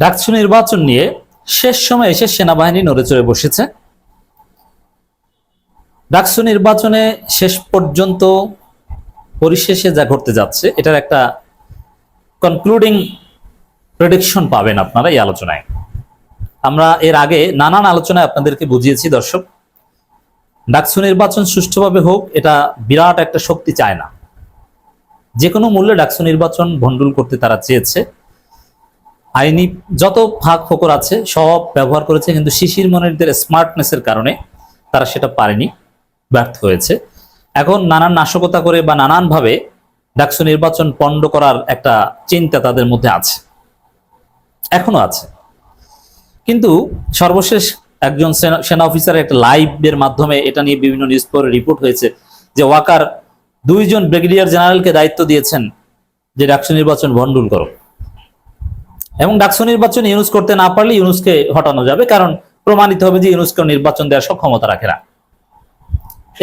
ডাকসু নির্বাচন নিয়ে শেষ সময় এসে সেনাবাহিনী নড়ে চড়ে বসেছে। ডাকসু নির্বাচনে শেষ পর্যন্ত পরিশেষে যা ঘটতে যাচ্ছে, এটার একটা কনক্লুডিং প্রেডিকশন পাবেন আপনারা এই আলোচনায়। আমরা এর আগে নানান আলোচনায় আপনাদেরকে বুঝিয়েছি, দর্শক। ডাকসু নির্বাচন সুষ্ঠুভাবে হোক, এটা বিরাট একটা শক্তি চায় না। যে কোনো মূল্যে ডাকসু নির্বাচন ভণ্ডুল করতে তারা চেয়েছে। আইনি যত ফাঁক ফোকর আছে, সব ব্যবহার করেছে, কিন্তু শিশির মনিরদের স্মার্টনেসের কারণে তারা সেটা পারেনি, ব্যর্থ হয়েছে। এখন নানান নাশকতা করে বা নানানভাবে ডাকসু নির্বাচন পণ্ড করার একটা চিন্তা তাদের মধ্যে আছে। এখনও আছে। কিন্তু সর্বশেষ একজন সেনা- অফিসারের একটা লাইভের মাধ্যমে এটা নিয়ে বিভিন্ন নিউজ পেপারে রিপোর্ট হয়েছে যে ওয়াকার দুইজন ব্রিগেডিয়ার জেনারেলকে দায়িত্ব দিয়েছেন যে ডাকসু নির্বাচন ভণ্ডুল করো। এবং ডাকসু নির্বাচন ইউনুস করতে না পারলে ইউনুসকে হটানো যাবে, কারণ প্রমাণিত হবে যে ইউনুসকে নির্বাচন দেওয়ার সক্ষমতা রাখে না।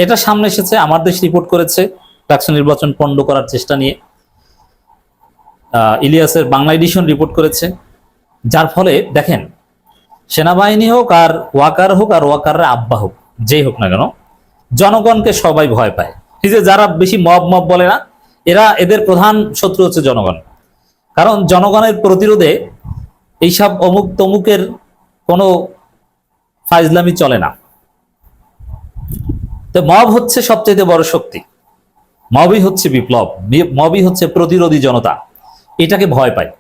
এটা সামনে এসেছে, আমার দেশ রিপোর্ট করেছে ডাকসু নির্বাচন পণ্ড করার চেষ্টা নিয়ে। ইলিয়াসের বাংলা এডিশন রিপোর্ট করেছে, যার ফলে দেখেন, সেনাবাহিনী হোক আর ওয়াকার হোক আর ওয়াকাররা আব্বা হোক, যেই হোক না কেন, জনগণকে সবাই ভয় পায়। এই যে যারা বেশি মব মব বলে না, এরা, এদের প্রধান শত্রু হচ্ছে জনগণ। কারণ জনগণের প্রতিরোধে এইসব অমুক তমুকের কোনো ফাইজলামি চলে না। তো মব হচ্ছে সবচেয়ে বড় শক্তি। মবই হচ্ছে বিপ্লব মবই হচ্ছে প্রতিরোধী জনতা। এটাকে ভয় পায়।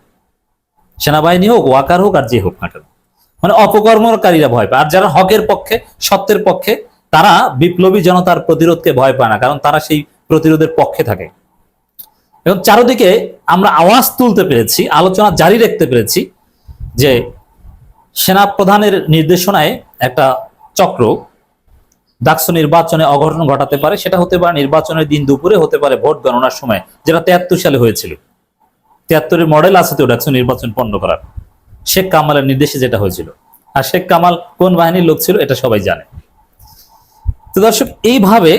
সেনাবাহিনী হোক, ওয়াকার হোক, আর যে হোক না কেন। মানে অপকর্মকারীরা ভয় পায়। আর যারা হকের পক্ষে, সত্যের পক্ষে, তারা বিপ্লবী জনতার প্রতিরোধকে ভয় পায় না, কারণ তারা সেই প্রতিরোধের পক্ষে থাকে। এবং চারদিকে আমরা আওয়াজ তুলতে পেরেছি, আলোচনা জারি রাখতে পেরেছি যে সেনা প্রধানের নির্দেশনায় একটা চক্র ডাকসু নির্বাচনে অঘটন ঘটাতে পারে, সেটা হতে পারে নির্বাচনের দিন দুপুরে, হতে পারে ভোট গণনার সময়, যেটা তেয়াত্তর সালে হয়েছিল। তিয়াত্তরের মডেল আছে তো ডাকসু নির্বাচন পণ্য করার। শেখ কামালের নির্দেশে যেটা হয়েছিল। আর শেখ কামাল কোন বাহিনীর লোক ছিল, এটা সবাই জানে। তো দর্শক, এইভাবে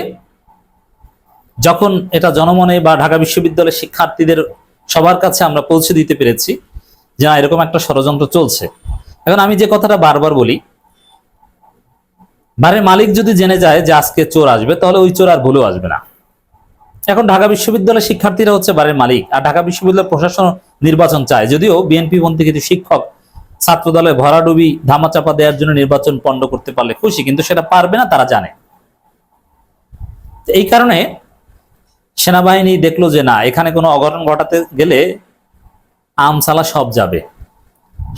যখন এটা জনমনে বা ঢাকা বিশ্ববিদ্যালয়ের শিক্ষার্থীদের সবার কাছে আমরা পৌঁছে দিতে পেরেছি যে, না, এরকম একটা ষড়যন্ত্র চলছে। এখন আমি যে কথাটা বারবার বলি বাড়ির মালিক যদি জেনে যায় যে আজকে চোর আসবে, তাহলে ওই চোর আর ভুলেও আসবে না। এখন ঢাকা বিশ্ববিদ্যালয়ের শিক্ষার্থীরা হচ্ছে বাড়ির মালিক, আর ঢাকা বিশ্ববিদ্যালয় প্রশাসন নির্বাচন চায়। যদিও বিএনপি পন্থী কিছু শিক্ষক ছাত্র দলে ভরাডুবি, ধামাচাপা দেওয়ার জন্য নির্বাচন পণ্ড করতে পারলে খুশি, কিন্তু সেটা পারবে না, তারা জানে। এই কারণে সেনাবাহিনী দেখল যে না, এখানে কোনো অঘটন ঘটাতে গেলে আমসালা সব যাবে।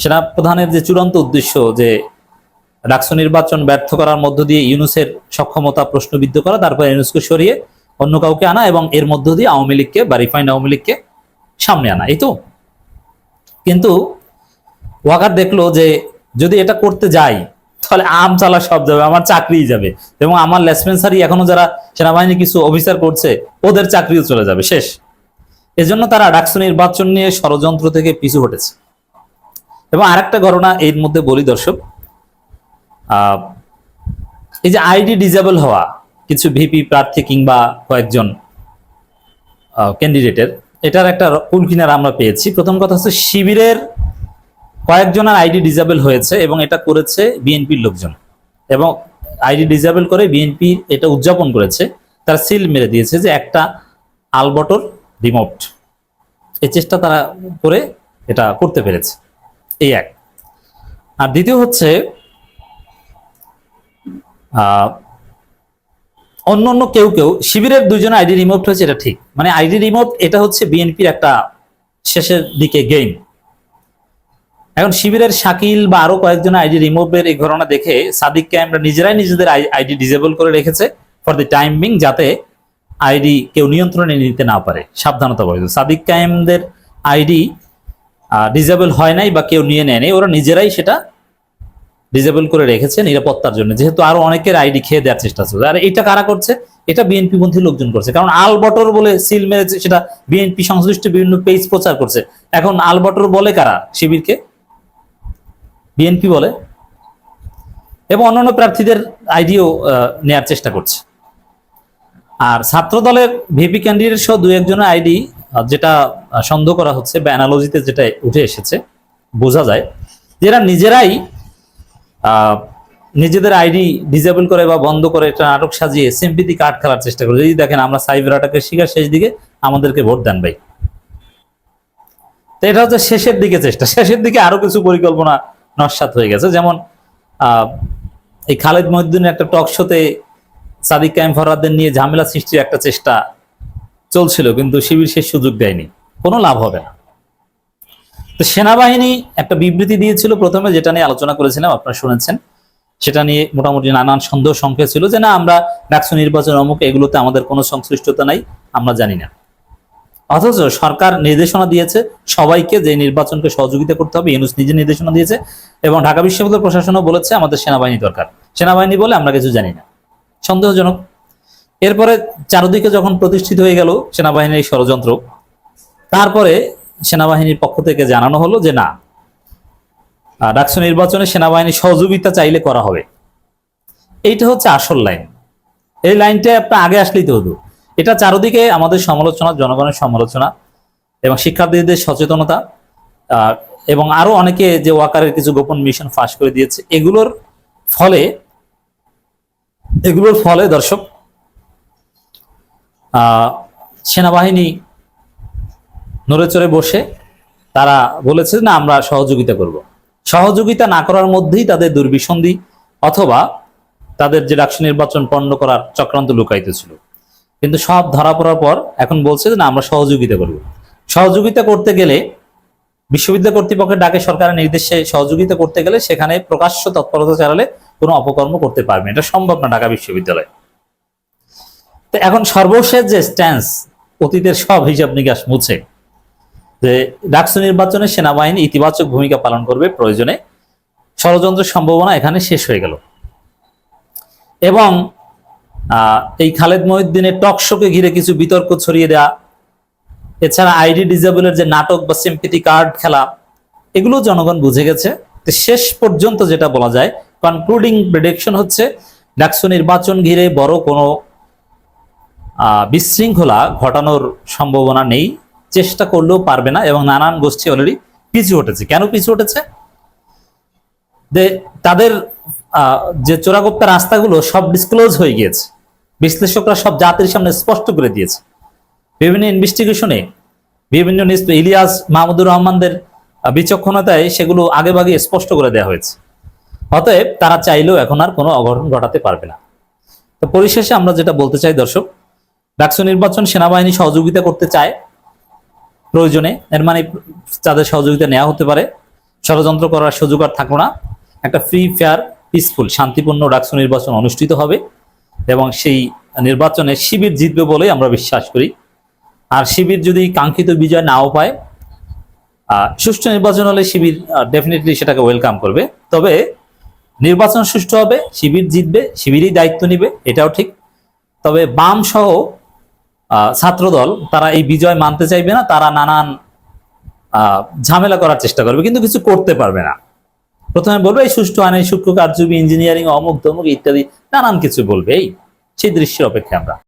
সেনা প্রধানের যে চূড়ান্ত উদ্দেশ্য যে ডাকসু নির্বাচন ব্যর্থ করার মধ্য দিয়ে ইউনুসের সক্ষমতা প্রশ্নবিদ্ধ করা, তারপর ইউনুসকে সরিয়ে অন্য কাউকে আনা এবং এর মধ্য দিয়ে আওয়ামী লীগকে, বা রিফাইন্ড আওয়ামী লীগকে সামনে আনা, এই তো? কিন্তু ওয়াকার দেখল যে যদি এটা করতে যাই তাহলে আম চালা সব যাবে, আমার চাকরিই যাবে। এবং আমার লেসপেন্সারি এখনও যারা সেনাবাহিনী কিছু অফিসার করছে, ওদের চাকরিও চলে যাবে, শেষ। এজন্য তারা ডাকসু নির্বাচন নিয়ে ষড়যন্ত্র থেকে পিছু হটেছে। এবং আরেকটা ঘটনা এর মধ্যে বলি দর্শক এই যে আইডি ডিজেবল হওয়া, কিছু ভিপি প্রার্থী কিংবা কয়েকজন ক্যান্ডিডেটের, এটার একটা কুল কিনারা আমরা পেয়েছি। প্রথম কথা হচ্ছে শিবিরের কয়েকজনের আইডি ডিজেবল হয়েছে এবং এটা করেছে বিএনপির লোকজন। এবং আইডি ডিজেবল করে বিএনপি এটা উদযাপন করেছে, তারা সিল মেরে দিয়েছে যে একটা আলবটর রিমোট। এই চেষ্টা তারা করে এটা করতে পেরেছে। এই এক। আর দ্বিতীয় হচ্ছে অন্য অন্য কেউ কেউ শিবিরের দুজনে আইডি রিমোট হয়েছে, এটা ঠিক। মানে আইডি রিমোট এটা হচ্ছে বিএনপির একটা শেষের দিকে গেম এখন শিবিরের শাকিল বা আরও কয়েকজন আইডি রিমুভের এই ঘটনা দেখে সাদিককে আমরা নিজেরাই নিজেদের আইডি ডিজেবল করে রেখেছে ফর দি টাইম বিং যাতে আইডি কেউ নিয়ন্ত্রণে নিতে না পারে। সাবধানতা বলে সাদিক কায়েমদের আইডি ডিজেবল হয় নাই বা কেউ নিয়ে নেয়নি, ওরা নিজেরাই সেটা ডিজেবল করে রেখেছে নিরাপত্তার জন্য। যেহেতু আরও অনেকের আইডি খেয়ে দেওয়ার চেষ্টা চলছে আর এটা কারা করছে? এটা বিএনপি পন্থী লোকজন করছে। কারণ আলবটর বলে সিল মেরেছে, সেটা বিএনপি সংশ্লিষ্ট বিভিন্ন পেজ প্রচার করছে। এখন আলবটর বলে কারা শিবিরকে? বিএনপি বলে, এবং অন্যান্য প্রার্থীদের আইডিও নেয়ার চেষ্টা করছে। আর ছাত্র দলের ভিপি ক্যান্ডিডেট সহ দু একজনের আইডি যেটা সন্দেহ করা হচ্ছে বা অ্যানালজিতে যেটা উঠে এসেছে, বোঝা যায় যারা নিজেরাই নিজেদের আইডি ডিজেবল করে বা বন্ধ করে একটা নাটক সাজিয়ে সিম্পিতি কার্ড খেলার চেষ্টা করে। যদি দেখেন, আমরা সাইবার অ্যাটাকের শিকার শেষ দিকে আমাদেরকে ভোট দেন ভাই। তো এটা হচ্ছে শেষের দিকে চেষ্টা। শেষের দিকে আরও কিছু পরিকল্পনা নস্বাত হয়ে গেছে। যেমন এই খালেদ মহিউদ্দিনের একটা টক শোতে সাদিক কায়েম ফরহাদের নিয়ে ঝামেলা সৃষ্টির একটা চেষ্টা চলছিল, কিন্তু শিবির সে সুযোগ দেয়নি। কোনো লাভ হবে না। তো সেনাবাহিনী একটা বিবৃতি দিয়েছিল প্রথমে, যেটা নিয়ে আলোচনা করেছিলাম, আপনারা শুনেছেন। সেটা নিয়ে মোটামুটি নানান সন্দেহ সংখ্যা ছিল যে, না, আমরা ডাকসু নির্বাচন অমুক, এগুলোতে আমাদের কোনো সংশ্লিষ্টতা নাই, আমরা জানি না। অথচ সরকার নির্দেশনা দিয়েছে, সবাইকে যে নির্বাচনকে সহযোগিতা করতে হবে, ইউনুস নিজে নির্দেশনা দিয়েছে, এবং ঢাকা বিশ্ববিদ্যালয় প্রশাসনও বলেছে আমাদের সেনাবাহিনী দরকার। সেনাবাহিনী বলে আমরা কিছু জানি না। সন্দেহজনক। এরপরে চারদিকে যখন প্রতিষ্ঠিত হয়ে গেল সেনাবাহিনীর এই ষড়যন্ত্র, তারপরে সেনাবাহিনীর পক্ষ থেকে জানানো হলো যে না ডাকসু নির্বাচনে সেনাবাহিনীর সহযোগিতা চাইলে করা হবে। এইটা হচ্ছে আসল লাইন। এই লাইনটা আপনার আগে আসলেই তো হতো। এটা চারদিকে আমাদের সমালোচনা, জনগণের সমালোচনা এবং শিক্ষার্থীদের সচেতনতা এবং আরও অনেকে যে ওয়াকারের কিছু গোপন মিশন ফাঁস করে দিয়েছে, এগুলোর ফলে এগুলোর ফলে দর্শক সেনাবাহিনী নড়ে চড়ে বসে তারা বলেছে, না, আমরা সহযোগিতা করব। সহযোগিতা না করার মধ্যেই তাদের দুর্বিসন্ধি অথবা তাদের যে ডাকসু নির্বাচন পণ্ড করার চক্রান্ত লুকায়িত ছিল। কিন্তু সব ধরা পড়ার পর এখন বলছে যে না, আমরা সহযোগিতা করব। সহযোগিতা করতে গেলে বিশ্ববিদ্যালয় কর্তৃপক্ষের ডাকে সরকারের নির্দেশে সহযোগিতা করতে গেলে সেখানে প্রকাশ্য তৎপরতা চালালে কোনো অপকর্ম করতে পারবে এটা সম্ভব না ঢাকা বিশ্ববিদ্যালয়। তো এখন সর্বশেষ যে স্ট্যান্স অতীতের সব হিসাব নিকাশ মুছে, যে ডাকসু নির্বাচনে সেনাবাহিনী ইতিবাচক ভূমিকা পালন করবে প্রয়োজনে, ষড়যন্ত্রের সম্ভাবনা এখানে শেষ হয়ে গেল। এবং এই খালেদ মহিউদ্দিনের টক শোকে ঘিরে কিছু বিতর্ক ছড়িয়ে দেওয়া এছাড়া আইডি ডিজেবলের যে নাটক বা সিম্পিটি কার্ড খেলা, এগুলো জনগণ বুঝে গেছে। শেষ পর্যন্ত যেটা বলা যায় কনক্লুডিং প্রেডিকশন হচ্ছে, ডাকসু নির্বাচন ঘিরে বড় কোনো বিশৃঙ্খলা ঘটানোর সম্ভাবনা নেই। চেষ্টা করলেও পারবে না এবং নানান গোষ্ঠী অলরেডি পিছু হটেছে। কেন পিছু হটেছে? তাদের যে চোরাগোপ্তা রাস্তাগুলো সব ডিসক্লোজ হয়ে গিয়েছে। বিশ্লেষকরা সব জাতির সামনে স্পষ্ট করে দিয়েছে। বিভিন্ন ইনভেস্টিগেশনে বিভিন্ন ইলিয়াস মাহমুদুর রহমানদের বিচক্ষণতায় সেগুলো আগেভাগে স্পষ্ট করে দেওয়া হয়েছে। অতএব তারা চাইলেও এখন আর কোনো অঘটন ঘটাতে পারবে না। তো পরিশেষে আমরা যেটা বলতে চাই, দর্শক, ডাকসু নির্বাচন সেনাবাহিনী সহযোগিতা করতে চায়। প্রয়োজনে, এর মানে তাদের সহযোগিতা নেওয়া হতে পারে। ষড়যন্ত্র করার সুযোগ আর থাকল না। একটা ফ্রি ফেয়ার পিসফুল শান্তিপূর্ণ ডাকসু নির্বাচন অনুষ্ঠিত হবে। এবং সেই নির্বাচনে শিবির জিতবে বলেই আমরা বিশ্বাস করি। আর শিবির যদি কাঙ্ক্ষিত বিজয় নাও পায় সুষ্ঠু নির্বাচন হলে শিবির ডেফিনেটলি সেটাকে ওয়েলকাম করবে। তবে নির্বাচন সুষ্ঠু হবে, শিবির জিতবে, শিবিরই দায়িত্ব নিবে, এটাও ঠিক। তবে বাম সহ ছাত্রদল, তারা এই বিজয় মানতে চাইবে না, তারা নানান ঝামেলা করার চেষ্টা করবে, কিন্তু কিছু করতে পারবে না। প্রথমে বলবে, এই সুষ্ঠু আইন সূক্ষ্ম কার্যবী ইঞ্জিনিয়ারিং অমুক তমুক ইত্যাদি, নানান কিছু বলবে। এই সেই দৃশ্যের অপেক্ষা আমরা।